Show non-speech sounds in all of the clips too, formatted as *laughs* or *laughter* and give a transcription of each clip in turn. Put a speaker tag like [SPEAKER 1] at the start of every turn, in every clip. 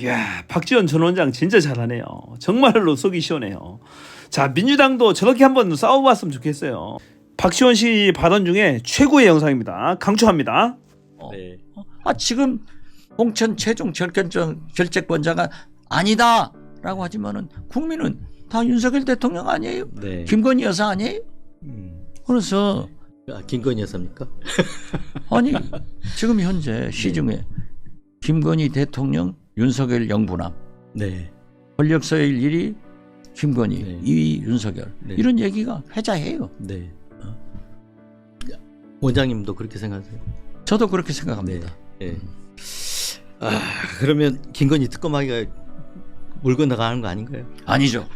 [SPEAKER 1] 이야, 박지원 전 원장 진짜 잘하네요. 정말로 속이 시원해요. 자, 민주당도 저렇게 한번 싸워봤으면 좋겠어요. 박지원 씨 발언 중에 최고의 영상입니다. 강추합니다.
[SPEAKER 2] 어.
[SPEAKER 3] 네.
[SPEAKER 2] 아 지금 공천 최종 결정권 결재권자가 아니다라고 하지만은 국민은 다 윤석열 대통령 아니에요?
[SPEAKER 3] 네.
[SPEAKER 2] 김건희 여사 아니에요?
[SPEAKER 3] 음.
[SPEAKER 2] 그래서
[SPEAKER 3] 아, 김건희 여사입니까?
[SPEAKER 2] 아니 지금 현재 *laughs* 시중에 김건희 대통령 윤석열 영부남
[SPEAKER 3] 네.
[SPEAKER 2] 권력서열 1위 김건희
[SPEAKER 3] 네.
[SPEAKER 2] 2위 윤석열
[SPEAKER 3] 네.
[SPEAKER 2] 이런 얘기가 회자해요.
[SPEAKER 3] 네. 어. 원장님도 그렇게 생각하세요?
[SPEAKER 2] 저도 그렇게 생각합니다.
[SPEAKER 3] 네. 아, 그러면 김건희 특검하기가 물 건너가는 거 아닌가요?
[SPEAKER 2] 아니죠.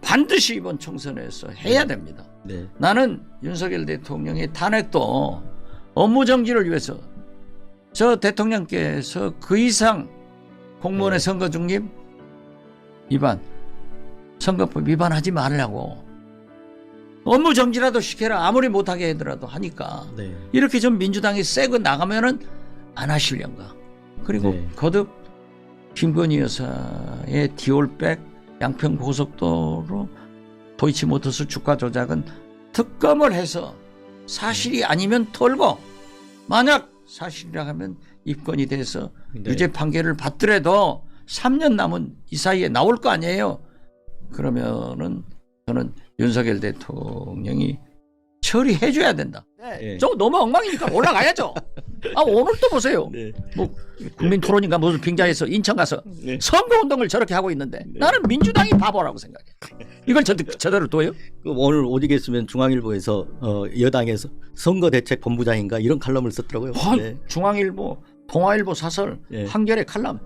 [SPEAKER 2] 반드시 이번 총선에서 해야 됩니다.
[SPEAKER 3] 네.
[SPEAKER 2] 나는 윤석열 대통령의 탄핵도 업무 정지를 위해서 저 대통령께서 그 이상 공무원의
[SPEAKER 3] 네.
[SPEAKER 2] 선거 중립 위반, 선거법 위반하지 말라고 업무 정지라도 시켜라 아무리 못하게 하더라도 하니까
[SPEAKER 3] 네.
[SPEAKER 2] 이렇게 좀 민주당이 세고 나가면은 안 하실련가 그리고
[SPEAKER 3] 네.
[SPEAKER 2] 거듭 김건희 여사의 디올백 양평 고속도로 도이치모터스 주가 조작은 특검을 해서 사실이 아니면 털고 만약 사실이라 하면 입건이 돼서
[SPEAKER 3] 네.
[SPEAKER 2] 유죄 판결을 받더라도 3년 남은 이 사이에 나올 거 아니에요. 그러면은 저는 윤석열 대통령이 처리해 줘야 된다.
[SPEAKER 3] 네.
[SPEAKER 2] 저 너무 엉망이니까 올라가야죠. 아 오늘 또 보세요.
[SPEAKER 3] 네.
[SPEAKER 2] 뭐 국민 토론인가 무슨 빙자에서 인천 가서
[SPEAKER 3] 네.
[SPEAKER 2] 선거 운동을 저렇게 하고 있는데 나는 민주당이 바보라고 생각해. 이걸 저, 저대로 둬요?
[SPEAKER 3] 그 오늘 오디겠으면 중앙일보에서 어, 여당에서 선거 대책 본부장인가 이런 칼럼을 썼더라고요.
[SPEAKER 2] 아,
[SPEAKER 3] 네.
[SPEAKER 2] 중앙일보, 동아일보 사설,
[SPEAKER 3] 예.
[SPEAKER 2] 한겨레 칼럼.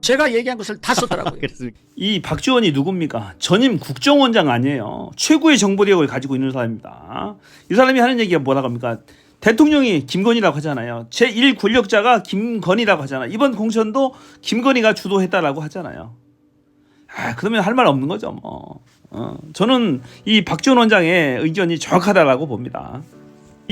[SPEAKER 2] 제가 얘기한 것을 다 썼더라고요. *laughs*
[SPEAKER 1] 이 박지원이 누굽니까? 전임 국정원장 아니에요. 최고의 정보력을 가지고 있는 사람입니다. 이 사람이 하는 얘기가 뭐라고 합니까? 대통령이 김건희라고 하잖아요. 제1 권력자가 김건희라고 하잖아요. 이번 공천도 김건희가 주도했다라고 하잖아요. 아, 그러면 할 말 없는 거죠, 뭐. 어, 저는 이 박지원 원장의 의견이 정확하다라고 봅니다.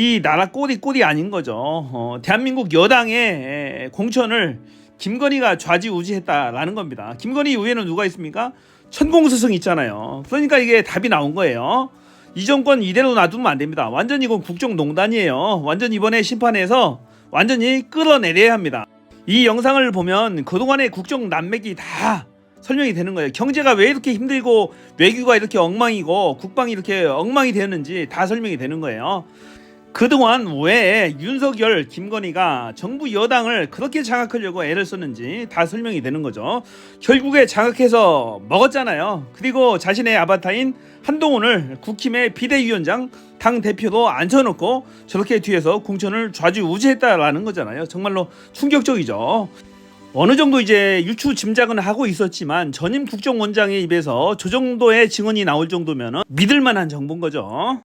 [SPEAKER 1] 이 나라 꼴이 꼴이 아닌 거죠. 어, 대한민국 여당의 공천을 김건희가 좌지우지했다라는 겁니다. 김건희 이후에는 누가 있습니까? 천공스승 있잖아요. 그러니까 이게 답이 나온 거예요. 이 정권 이대로 놔두면 안 됩니다. 완전 이건 국정농단이에요. 완전 이번에 심판에서 완전히 끌어내려야 합니다. 이 영상을 보면 그동안의 국정 난맥이 다 설명이 되는 거예요. 경제가 왜 이렇게 힘들고 외교가 이렇게 엉망이고 국방이 이렇게 엉망이 되었는지 다 설명이 되는 거예요. 그동안 왜 윤석열, 김건희가 정부 여당을 그렇게 장악하려고 애를 썼는지 다 설명이 되는 거죠. 결국에 장악해서 먹었잖아요. 그리고 자신의 아바타인 한동훈을 국힘의 비대위원장 당 대표도 앉혀놓고 저렇게 뒤에서 공천을 좌지우지했다라는 거잖아요. 정말로 충격적이죠. 어느 정도 이제 유추 짐작은 하고 있었지만 전임 국정원장의 입에서 저 정도의 증언이 나올 정도면 믿을 만한 정보인 거죠.